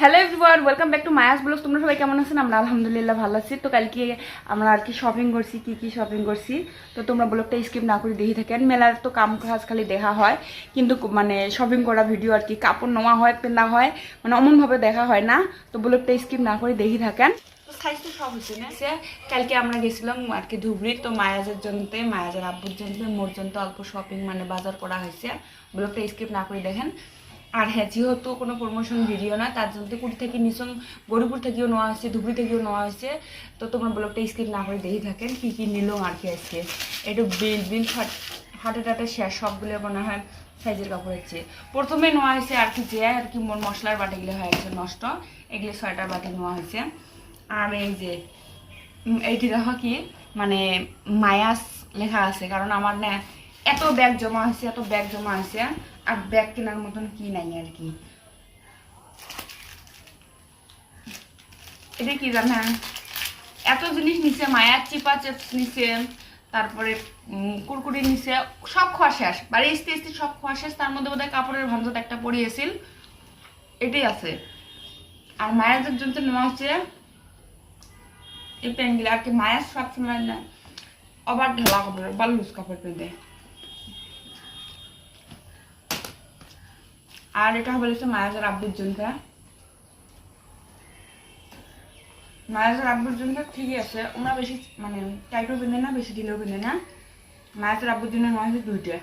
Hello everyone welcome back to Maya's blog তোমরা সবাই কেমন আছেন? আমরা আলহামদুলিল্লাহ ভালো আছি। তো কালকে আমরা আর কি শপিং করছি, কি কি শপিং করছি। তো তোমরা ব্লগটা স্কিপ না করে দেখি থাকেন মেলার তো কাম কাজ খালি দেখা হয়। কিন্তু মানে শপিং করা ভিডিও আর কি, কাপড় নেওয়া হয়, পেনা হয়। মানে অমনভাবে দেখা হয় না। তো ব্লগটা স্কিপ না করে দেখে থাকেন তো সব না। কালকে আমরা গেছিলাম আর কি ধুবড়ি। তো মায়াজের জন্য মায়াজের আব্বুর জন্য মোর জন্য অল্প শপিং মানে বাজার করা হয়েছে। ব্লগটা স্কিপ না করে দেখেন। আর হ্যাঁ যেহেতু কোনো প্রমোশন ভিডিও না, তার জন্য কুড়ি থেকে নিচন গরিপুর থেকেও নেওয়া হয়েছে, ধুবড়ি থেকেও নেওয়া হয়েছে। তো তোমরা ব্লগটা স্কিপ না করে দেখে থাকেন, কী কী নিল আর কি আজকে। একটু বিল বিল হাটে টাটে শেয়ার সবগুলো মনে হয় সাইজের কাপড় হচ্ছে প্রথমে নেওয়া হয়েছে আর কি যে, আর কি মোর মশলার বাটিগুলো হয়ে গেছে নষ্ট। এগুলো ছয়টার বাটি নেওয়া হয়েছে। আর এই যে এইটি দেখো কি মানে মায়াস লেখা আছে, কারণ আমার না এত ব্যাগ জমা হয়েছে, এত ব্যাগ জমা হয়েছে। আর ব্যাগ কেনার মতন কি নাই আর কি। এটা কি জানা? এত জিনিস নিচে মায়ার চিপা চিপস নিচে তারপরে কুরকুরি নিচে সব খাওয়া শেষ। বাড়ি আসতে আসতে সব খাওয়া শেষ, তার মধ্যে বোধহয় কাপড়ের ভাঞ্জত একটা পরিয়েছিল এটাই আছে। আর মায়ের জন্য নেওয়া হচ্ছে এই প্যান্টগুলো আর কি মায়ের সবসময় না আবার ঢালা কাপড় বা লুজ কাপড় পেঁধে আর এটা হচ্ছে মায়াজার আব্বুর জন্য মায়াজার আব্বুর জন্য ঠিকই আছে। ওরা বেশি মানে টাইটও পেঁধে না, বেশি ঢিলেও পেঁধে না। মায়াজার আব্বুর জন্য নেওয়া হয়েছে দুইটা।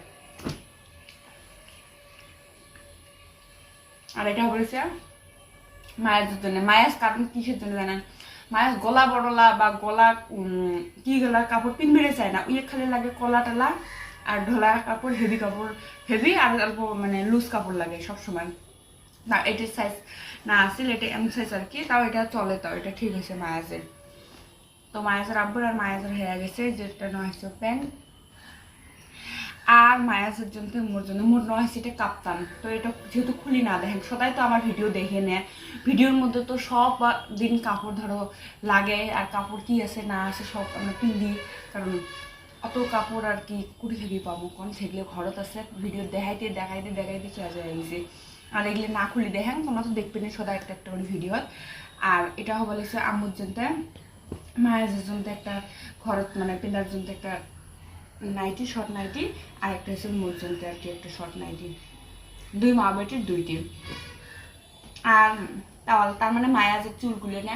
আর এটা হবে হচ্ছে মায়ের জন্য। মায়ের কারণ কিসের জন্য জানেন? মায়ের গলা বড়লা বা গলা কি গলা কাপড় পিনবিড়ে চায় না। উইয়ে খালি লাগে কলা টালা আর ঢোলা কাপড় হেভি কাপড় হেভি আর অল্প মানে লুজ কাপড় লাগে সব সময় না, এটার সাইজ না আসলে এটা এম সাইজ আর কি, তাও এটা চলে তাও এটা ঠিক আছে মায়াজের। তো মায়াজের আব্বুর আর মায়াজের হয়ে গেছে, যেটা নয় হচ্ছে প্যান্ট। আর মায়াজের জন্য, মোর জন্য, মোর নয় সেটা কাপ্তান। তো এটা যেহেতু খুলি না, দেখেন সবাই তো আমার ভিডিও দেখে নেয়। ভিডিওর মধ্যে তো সব দিন কাপড় ধরো লাগে, আর কাপড় কি আছে না আছে সব আমরা পিন্দি কারণ অত কাপড় আর কি কুড়ি থেকে পাবো কোন সেগুলো ঘরত আছে ভিডিও দেখাইতে দেখাইতে দেখাইতে শেষ হয়ে গেছে আর এগুলো না খুলি দেখেন, তোমরা তো দেখবে না সদা একটা একটা করে ভিডিও আর এটা হবে হচ্ছে আম্মুর জন্য, মায়ের জন্য একটা ঘরত মানে পিন্দার জন্য একটা নাইটি শর্ট নাইটি, আর একটা হচ্ছে মোর জন্য আর কি একটা শর্ট নাইটি। দুই মা বেটির দুইটি। আর তার মানে মায়া যে চুলগুলো না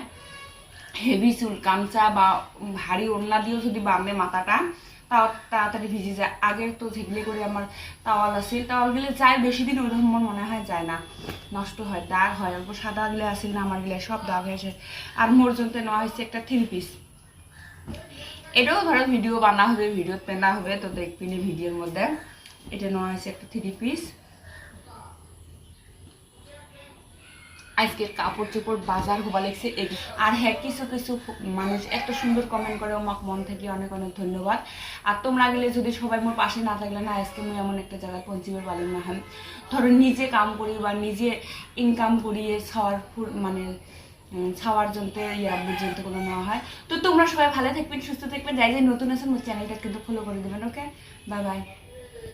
হেভি চুল কামচা বা ভারী ওড়না দিয়েও যদি বাঁধে মাথাটা, তাও তাড়াতাড়ি ভিজে যায়। আগে তো যেগুলি করে আমার তাওয়াল আছে। তাওয়ালগুলো যায় বেশি দিন, ওইরকম আমার মনে হয় যায় না। নষ্ট হয়, দাগ হয়। অল্প সাদা গুলো আছে না, আমারগুলো সব দাগ হয়েছে আর মোর জন্য নেওয়া হয়েছে একটা থ্রি পিস। এটাও ধরো ভিডিও বানা হবে, ভিডিও পেনা হবে, তো দেখবি ভিডিওর মধ্যে। এটা নেওয়া হয়েছে একটা থ্রি পিস। আজকের কাপড় চোপড় বাজার হবা লাগছে। এই আর হ্যাঁ কিছু কিছু মানুষ এত সুন্দর কমেন্ট করে আমাকে মন থেকে অনেক অনেক ধন্যবাদ। আর তোমরা গেলে যদি সবাই মোর পাশে না থাকলে না, আজকে মুই এমন একটা জায়গায় পৌঁছিবার পারি না হ্যাঁ। ধরো নিজে কাম করি বা নিজে ইনকাম করিয়ে ছাওয়ার ফুল- মানে ছাওয়ার জন্য ইয়া জন্য কোনো নেওয়া হয়। তো তোমরা সবাই ভালো থাকবেন, সুস্থ থাকবেন। যাই যাই, নতুন আছেন, মোর চ্যানেলটা কিন্তু ফলো করে দেবেন ওকে বাই বাই